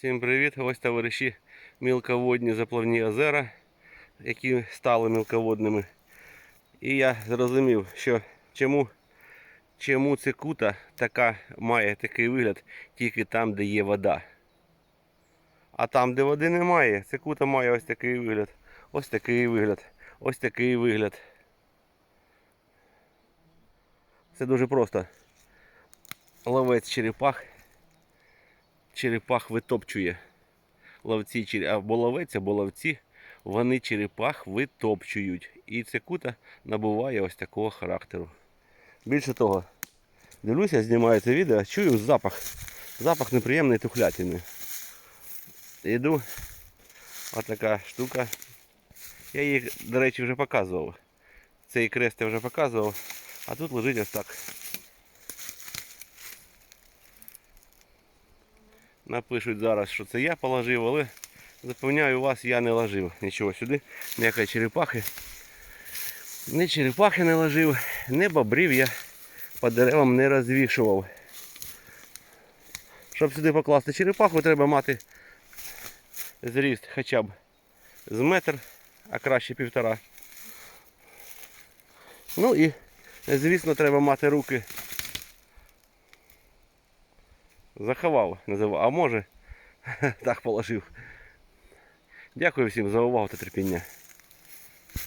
Всім привіт! Ось товариші мілководні заплавні озера, які стали мілководними. І я зрозумів, що чому, чому цикута така має такий вигляд тільки там, де є вода. А там, де води немає, цикута має ось такий вигляд, ось такий вигляд, ось такий вигляд. Це дуже просто. Ловець черепах черепах витопчує. Ловці або ловець, або ловці, вони черепах витопчують. І цикута набуває ось такого характеру. Більше того, дивлюся, знімаю це відео, чую запах. Запах неприємний тухлятини. Іду. Ось така штука. Я її, до речі, вже показував. Цей крест я вже показував, а тут лежить ось так. Напишуть зараз, що це я положив, але запевняю вас, я не ложив нічого сюди, ніякої черепахи. Ні черепахи не ложив, ні бобрів я по деревам не розвішував. Щоб сюди покласти черепаху, треба мати зріст хоча б з метр, а краще півтора. Ну і, звісно, треба мати руки Заховав, називав. А може, так положив. Дякую всім за увагу та терпіння.